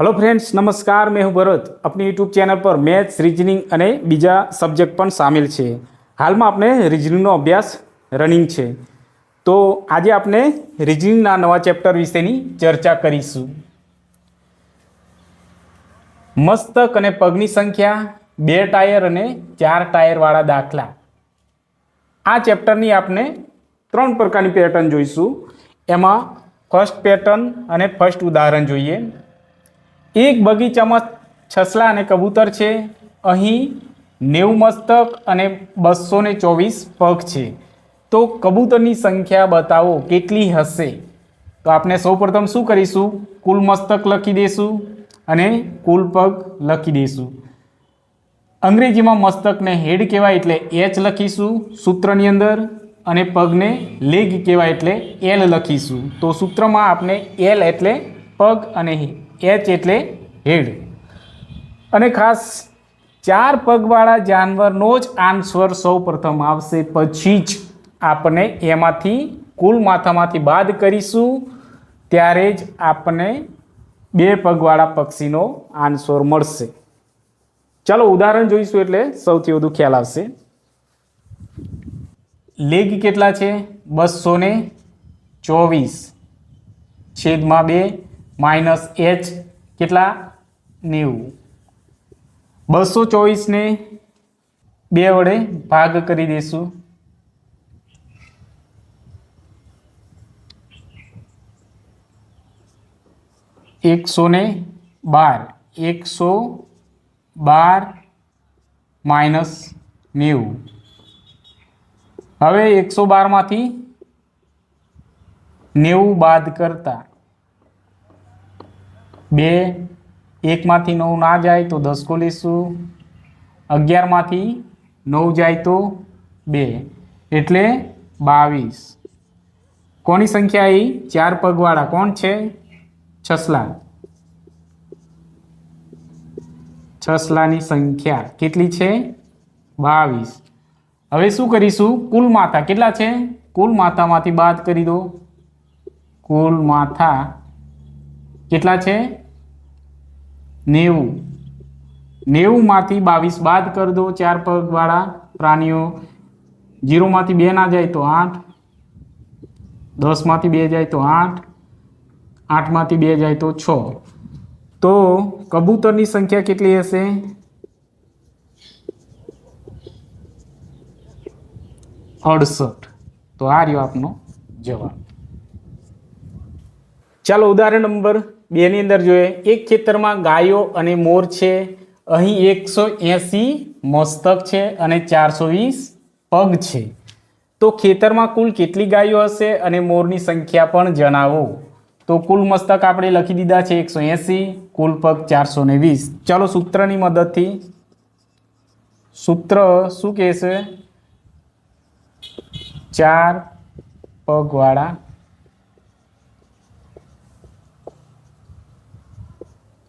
Hello friends નમસ્કાર, મેં હું ભરત. આપણી યુટ્યુબ ચેનલ પર મેથ્સ રિઝનિંગ અને બીજા સબ્જેક્ટ પણ સામેલ છે. હાલમાં આપણે રિઝનિંગનો અભ્યાસ રનિંગ છે. તો આજે આપણે રિઝનિંગના નવા ચેપ્ટર વિશેની ચર્ચા કરીશું. મસ્તક અને પગની સંખ્યા, બે ટાયર અને ચાર ટાયરવાળા દાખલા. આ ચેપ્ટરની આપણે ત્રણ પ્રકારની પેટર્ન જોઈશું. એમાં ફર્સ્ટ પેટર્ન અને ફર્સ્ટ ઉદાહરણ જોઈએ. એક બગીચામાં છસલા અને કબૂતર છે. અહીં નેવું મસ્તક અને બસો ને ચોવીસ પગ છે. તો કબૂતરની સંખ્યા બતાવો કેટલી હશે? તો આપણે સૌપ્રથમ શું કરીશું? કુલ મસ્તક લખી દઈશું અને કુલ પગ લખી દઈશું અંગ્રેજીમાં મસ્તકને હેડ કહેવાય એટલે એચ લખીશું સૂત્રની અંદર અને પગને લેગ કહેવાય એટલે એલ લખીશું. તો સૂત્રમાં આપણે એલ એટલે પગ અને એચ એટલે હેડ. અને ખાસ ચાર પગવાળા જાનવરનો જ આન્સર સૌ પ્રથમ આવશે પછી જ આપણે એમાંથી કુલ માથામાંથી બાદ કરીશું. ત્યારે જ આપણને બે પગવાળા પક્ષીનો આન્સર મળશે. ચાલો ઉદાહરણ જોઈશું એટલે સૌથી વધુ ખ્યાલ આવશે. લેગ કેટલા છે? બસો ચોવીસ. છેદમાં બે. માઇનસ એચ કેટલા? નેવું. બસો ચોવીસને બે વડે ભાગ કરી દઈશું. એકસો ને બાર. એકસો બાર માઇનસ નેવું. હવે એકસો બારમાંથી નેવું બાદ કરતા બે, એકમાંથી નવ ના જાય તો દસકો લઈશું અગિયારમાંથી નવ જાય તો બે, એટલે બાવીસ. કોની સંખ્યા એ? ચાર પગવાળા. કોણ છે? છસલા. છસલાની સંખ્યા કેટલી છે? બાવીસ. હવે શું કરીશું? કુલ માથા કેટલા છે? કુલ માથામાંથી બાદ કરી દો. કુલ માથા કેટલા છે? નેવું. નેવુંમાંથી બાવીસ બાદ કરી દો ચાર પગવાળા પ્રાણીઓ. જીરોમાંથી બે ના જાય તો આઠ. દસમાંથી બે જાય તો આઠ. આઠમાંથી બે જાય તો છ. તો કબૂતરની સંખ્યા કેટલી હશે? અડસઠ. તો આ રહ્યો આપનો જવાબ. ચાલો ઉદાહરણ નંબર બેની અંદર જોઈએ, એક ખેતરમાં ગાયો અને મોર છે. અહીં એકસો એંસી મસ્તક છે અને ચારસો વીસ પગ છે. તો ખેતરમાં કુલ કેટલી ગાયો હશે અને મોરની સંખ્યા પણ જણાવો. તો કુલ મસ્તક આપણે લખી દીધા છે એકસો એંસી, કુલ પગ ચારસો ને વીસ. ચાલો સૂત્રની મદદથી. સૂત્ર શું કહેશે? ચાર પગવાળા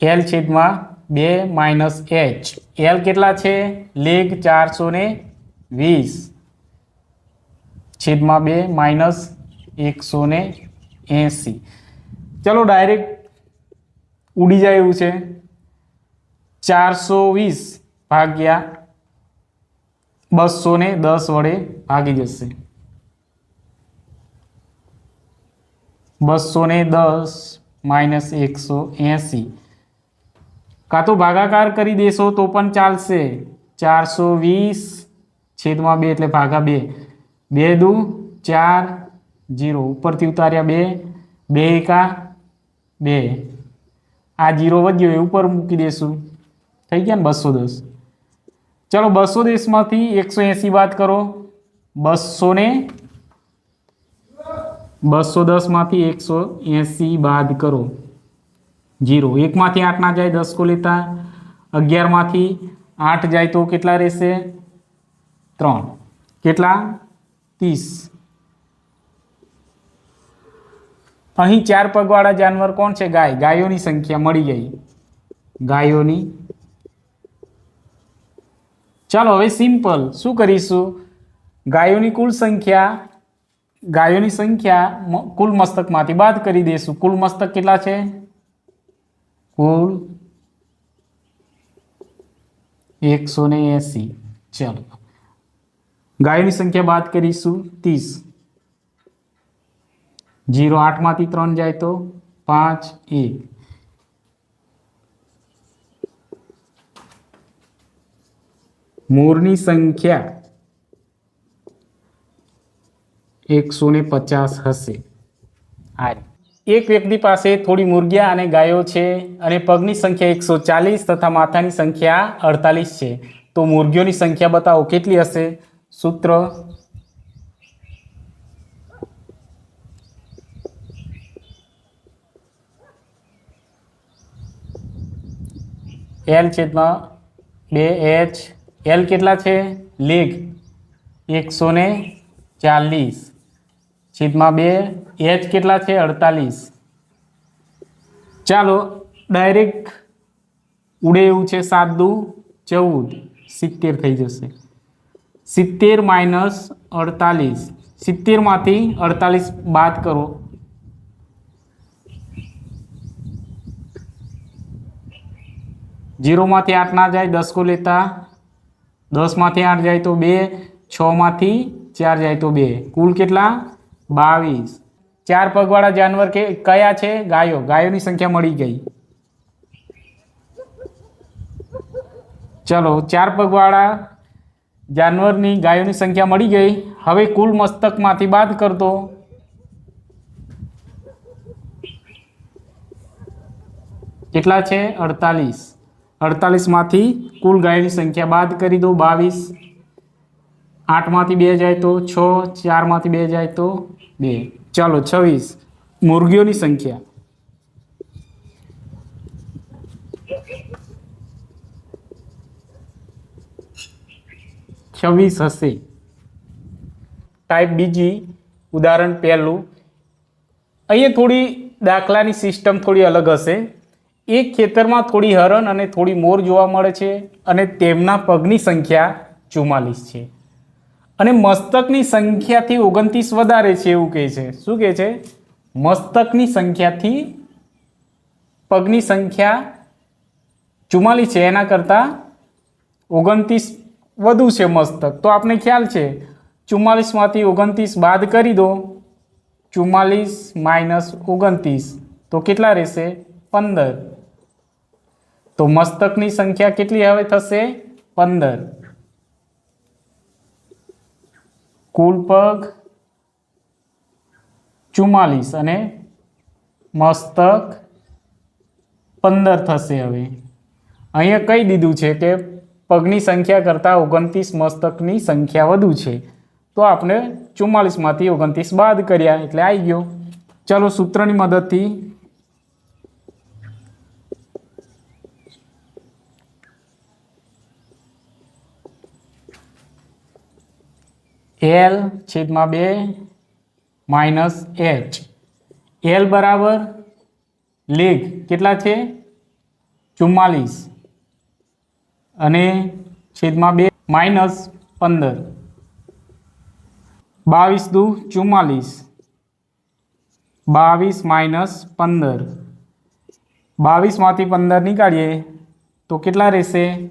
એલ છેદમાં બે માઇનસ એચ એલ કેટલા છે? લેગ ચારસો ને વીસ. છેદમાં બે માઇનસ એકસો ને એંસી. ચલો ડાયરેક્ટ ઉડી જાય એવું છે. ચારસો વીસ ભાગ્યા બસો ને દસ વડે ભાગી જશે. બસો ને દસ માઇનસ એકસો એંસી. કાં તો ભાગાકાર કરી દેશો તો પણ ચાલશે. ચારસો વીસ છેદમાં બે એટલે ભાગા બે. બે દુ ચાર જીરો. ઉપરથી ઉતાર્યા બે. બે એકા બે. આ જીરો વધ્યો એ ઉપર મૂકી દેશું. થઈ ગયા ને બસો દસ. ચલો બસો દસમાંથી એકસો એંસી બાદ કરો. બસો ને બસો દસમાંથી એકસો એંસી બાદ કરો. જીરો. એકમાંથી આઠ ના જાય, દસ કો લેતા અગિયારમાંથી આઠ જાય તો કેટલા રહેશે? ત્રણ. કેટલા? ત્રીસ. અહીં ચાર પગવાળા જાનવર કોણ છે? ગાય. ગાયોની સંખ્યા મળી ગઈ. ગાયોની ચાલો હવે સિમ્પલ. શું કરીશું? ગાયોની કુલ સંખ્યા, ગાયોની સંખ્યા કુલ મસ્તકમાંથી બાદ કરી દઈશું કુલ મસ્તક કેટલા છે? કુલ એકસો ને એંસી. ચાલો. ગાયોની સંખ્યા બાદ કરીશું ત્રીસ. જીરો આઠમાંથી ત્રણ જાય તો પાંચ એક. મોરની સંખ્યા એકસો ને પચાસ હશે. આ રીતે. એક વ્યક્તિ પાસે થોડી મુરગિયા અને ગાયો છે અને પગની સંખ્યા એકસો ચાલીસ તથા માથાની સંખ્યા અડતાલીસ છે. તો મુરગીઓની સંખ્યા બતાવો, કેટલી હશે? સૂત્ર? એલ છેદમાં બે એચ. એલ કેટલા છે? લેગ એકસો ને ચાલીસ. છેદમાં બે એચ કેટલા છે? અડતાલીસ. ચાલો ડાયરેક્ટ ઉડે એવું છે સાત દુ ચૌદ. સિત્તેર થઈ જશે. સિત્તેર માઇનસ અડતાલીસ. સિત્તેરમાંથી અડતાલીસ બાદ કરો. જીરોમાંથી આઠ ના જાય દસ કો લેતા. દસમાંથી આઠ જાય તો બે, છમાંથી ચાર જાય તો બે. કુલ કેટલા? બાવીસ. ચાર પગવાળા જાનવર કે કયા છે? ગાયો. ગાયોની સંખ્યા મળી ગઈ. ચલો, ચાર પગવાળા જાનવરની ગાયોની સંખ્યા મળી ગઈ. હવે કુલ મસ્તકમાંથી બાદ કરતો. કેટલા છે? અડતાલીસ. અડતાલીસમાંથી કુલ ગાયોની સંખ્યા બાદ કરી દો, બાવીસ. આઠમાંથી બે જાય તો છ, ચારમાંથી બે જાય તો બે. ચાલો, છવ્વીસ. મુરગીઓની સંખ્યા. છવ્વીસ હશે. ટાઈપ બીજી, ઉદાહરણ પહેલું. અહીંયા થોડી દાખલાની સિસ્ટમ થોડી અલગ હશે. એક ખેતરમાં થોડી હરણ અને થોડી મોર જોવા મળે છે અને તેમના પગની સંખ્યા ચુમ્માલીસ છે. અને મસ્તકની સંખ્યાથી ઓગણત્રીસ વધારે છે એવું કહે છે. શું કહે છે? મસ્તકની સંખ્યાથી પગની સંખ્યા ચુમ્માલીસ છે. એના કરતાં ઓગણત્રીસ વધુ છે મસ્તક. તો આપણે ખ્યાલ છે, ચુમ્માલીસમાંથી ઓગણત્રીસ બાદ કરી દો. ચુમ્માલીસ માઇનસ ઓગણત્રીસ. તો કેટલા રહેશે? પંદર. તો મસ્તકની સંખ્યા કેટલી હવે થશે? પંદર. કુલ પગ ચુમ્માલીસ અને મસ્તક પંદર થશે હવે. અહીંયા કહી દીધું છે કે પગની સંખ્યા કરતાં ઓગણત્રીસ મસ્તકની સંખ્યા વધુ છે. તો આપણે ચુમ્માલીસમાંથી ઓગણત્રીસ બાદ કર્યા એટલે આવી ગયો. ચલો સૂત્રની મદદથી એલ છેદમાં બે માઇનસ એચ એલ બરાબર લેગ કેટલા છે? ચુમ્માલીસ. અને છેદમાં બે માઇનસ પંદર. બાવીસ દુ ચુમ્માલીસ. બાવીસ માઇનસ પંદર. બાવીસમાંથી પંદર નીકાળીએ તો કેટલા રહેશે?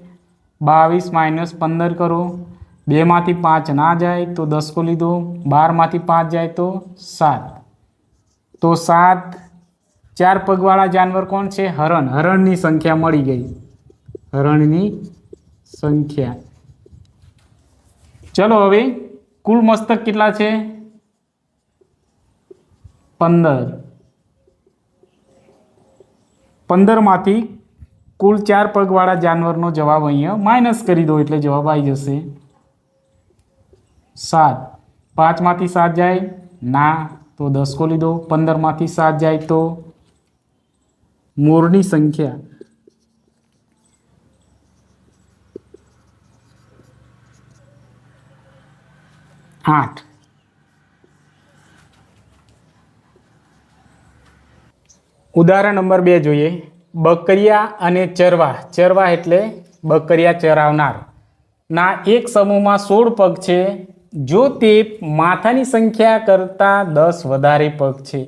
બાવીસ માઇનસ પંદર કરો. બેમાંથી પાંચ ના જાય તો દસકો લીધો, બારમાંથી પાંચ જાય તો સાત. તો સાત, ચાર પગવાળા જાનવર કોણ છે? હરણ. હરણની સંખ્યા મળી ગઈ. હરણની સંખ્યા. ચલો હવે, કુલ મસ્તક કેટલા છે? પંદર. પંદરમાંથી કુલ ચાર પગવાળા જાનવરનો જવાબ અહીંયા માઇનસ કરી દો એટલે જવાબ આવી જશે. સાત. પાંચમાંથી સાત જાય. ના, તો દસ કો લીધો. પંદરમાંથી સાત જાય તો મોરની સંખ્યા. આઠ. ઉદાહરણ નંબર બે જોઈએ. બકરિયા અને ચરવા. ચરવા એટલે બકરિયા ચરાવનાર. ના, એક સમૂહમાં સોળ પગ છે. જો તે માથાની સંખ્યા કરતાં દસ વધારે પગ છે,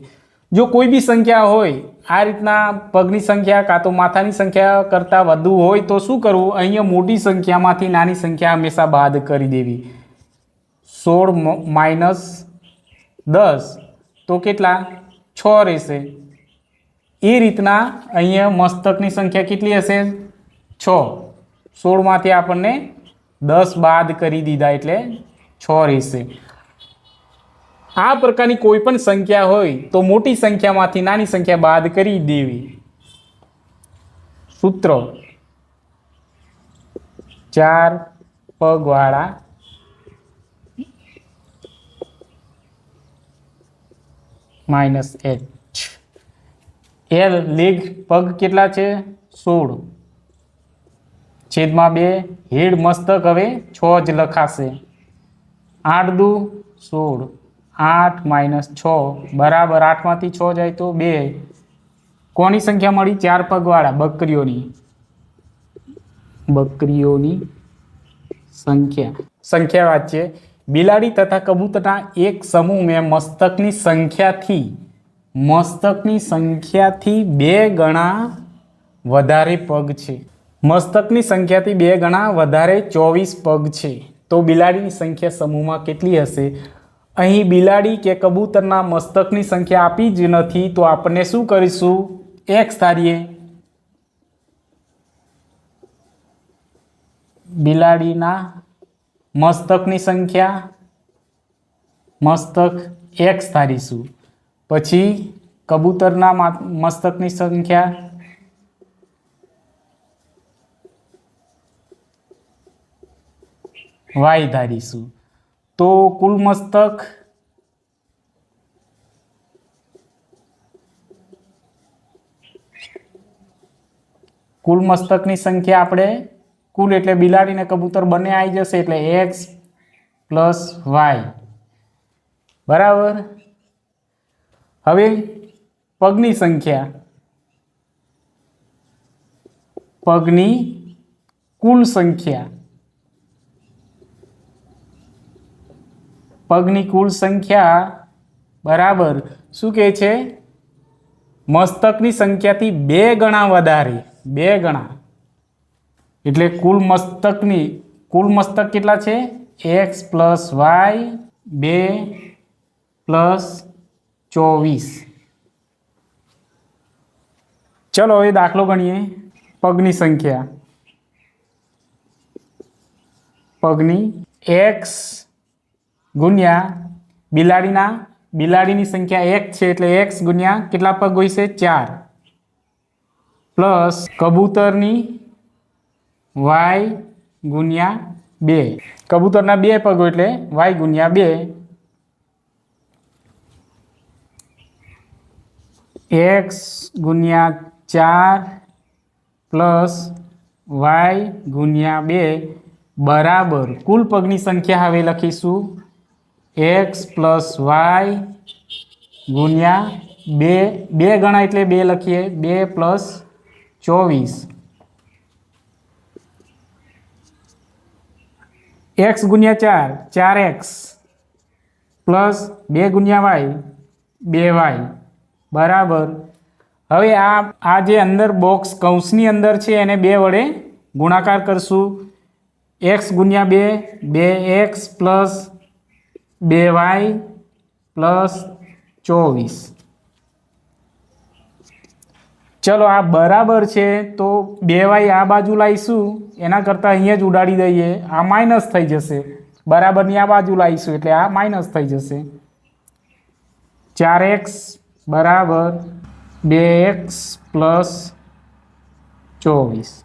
જો કોઈ બી સંખ્યા હોય, આ રીતના પગની સંખ્યા કાં તો માથાની સંખ્યા કરતાં વધુ હોય તો શું કરવું? અહીંયા મોટી સંખ્યામાંથી નાની સંખ્યા હંમેશા બાદ કરી દેવી. સોળ માઇનસ દસ તો કેટલા? છ રહેશે. એ રીતના અહીંયા મસ્તકની સંખ્યા કેટલી હશે? છ. સોળમાંથી આપણને દસ બાદ કરી દીધા એટલે છ રહેશે આ પ્રકારની કોઈ પણ સંખ્યા હોય તો મોટી સંખ્યામાંથી નાની સંખ્યા બાદ કરી દેવી. સૂત્ર. ચાર પગવાળા. Minus H. એલ લેગ પગ કેટલા છે? સોળ. છેદમાં બે. હેડ મસ્તક હવે છ જ લખાશે. આઠ દુ સોળ, આઠ માઇનસ છ, બરાબર આઠમાંથી છ જાય તો બે. કોની સંખ્યા મળી? ચાર પગવાળા, બકરીઓની. બકરીઓની સંખ્યા. સંખ્યા વાંચીએ બિલાડી તથા કબૂતરના એક સમૂહ મેં મસ્તકની સંખ્યાથી મસ્તકની સંખ્યાથી બે ગણા વધારે પગ છે. મસ્તકની સંખ્યાથી બે ગણા વધારે ચોવીસ પગ છે. તો બિલાડીની સંખ્યા સમૂહમાં કેટલી હશે? અહીં બિલાડી કે કબૂતરના મસ્તકની સંખ્યા આપી જ નથી, તો આપણે શું કરીશું? એક્સ ધારીએ. બિલાડીના મસ્તકની સંખ્યા, મસ્તક એક્સ ધારીશું. પછી કબૂતરના મસ્તકની સંખ્યા વાય ધારીશું તો કુલ મસ્તક કુલ મસ્તકની સંખ્યા આપણે કુલ એટલે બિલાડી ને કબૂતર બંને આવી જશે એટલે એક્સ પ્લસ વાય. બરાબર? હવે પગની સંખ્યા. પગની કુલ સંખ્યા. પગની કુલ સંખ્યા બરાબર શું કહે છે? મસ્તકની સંખ્યાથી બે ગણા વધારે, બે ગણા. એટલે કુલ મસ્તકની, કુલ મસ્તક કેટલા છે? એક્સ પ્લસ વાય, બે પ્લસ ચોવીસ. ચલો હવે દાખલો ગણીએ. પગની સંખ્યા. પગની એક્સ ગુણ્યા બિલાડીના, બિલાડીની સંખ્યા એક છે એટલે એક્સ ગુણ્યા કેટલા પગ હોય છે? ચાર. પ્લસ કબૂતરની વાય ગુણ્યા બે. કબૂતરના બે પગો એટલે વાય ગુણ્યા બે. એક્સ ગુણ્યા ચાર પ્લસ વાય ગુણ્યા બે. બરાબર. કુલ પગની સંખ્યા હવે લખીશું. એક્સ પ્લસ વાય ગુણ્યા બે બે ગણા એટલે બે લખીએ, બે પ્લસ ચોવીસ. એક્સ ગુણ્યા ચાર ચાર એક્સ પ્લસ બે ગુણ્યા વાય, બે વાય. બરાબર. હવે આ આ જે અંદર બોક્સ કૌંસની અંદર છે, એને બે વડે ગુણાકાર કરશું. એક્સ ગુણ્યા બે બે એક્સ પ્લસ બે વાય પ્લસ ચોવીસ. ચલો, આ બરાબર છે, તો બે વાય આ બાજુ લાવીશું એના કરતાં અહીંયા જ ઉડાડી દઈએ. આ માઇનસ થઈ જશે. બરાબરની આ બાજુ લાવીશું એટલે આ માઇનસ થઈ જશે. ચાર એક્સ બરાબર બે એક્સ પ્લસ ચોવીસ.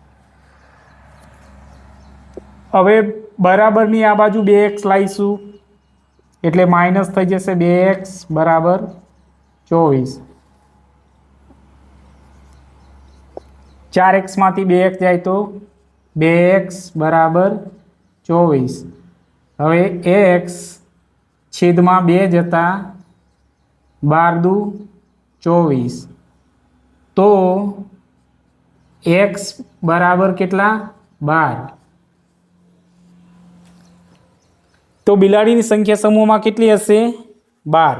હવે બરાબરની આ બાજુ બે એક્સ લાવીશું એટલે માઇનસ થઈ જશે બે એક્સ બરાબર ચોવીસ. ચાર એક્સમાંથી બે એક્સ જાય તો બે એક્સ બરાબર ચોવીસ. હવે એક્સ છેદમાં બે જતા બાર દુ ચોવીસ. તો એક્સ બરાબર કેટલા? બાર. તો બિલાડીની સંખ્યા સમૂહમાં કેટલી હશે? બાર.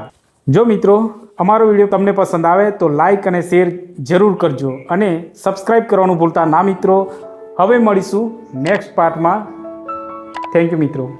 જો મિત્રો, અમારો વીડિયો તમને પસંદ આવે તો લાઇક અને શેર જરૂર કરજો અને સબસ્ક્રાઈબ કરવાનું ભૂલતા ના મિત્રો. હવે મળીશું નેક્સ્ટ પાર્ટમાં થેન્ક યુ મિત્રો.